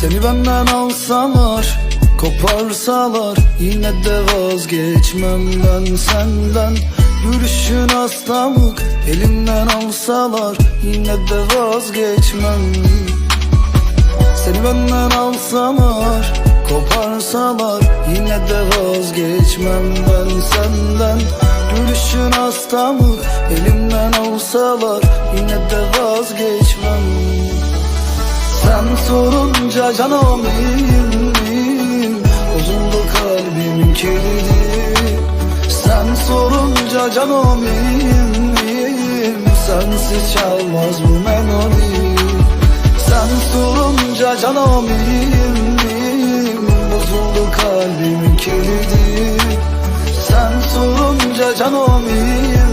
Seni benden alsalar Koparsalar Yine de vazgeçmem ben senden. Yürüyüşün hastalık Elimden alsalar Yine de vazgeçmem. Seni benden alsalar Koparsalar Yine de vazgeçmem ben senden. Gülüşün hastalık Elimden alsalar Yine de vazgeçmem Sen sorunca canım iyiyim, Bozuldu kalbimin kilidi Sen sorunca canım iyiyim, Sensiz çalmaz bu melodi. Sen sorunca canım iyiyim, Bozuldu kalbimin kilidi Sen sorunca canım iyiyim,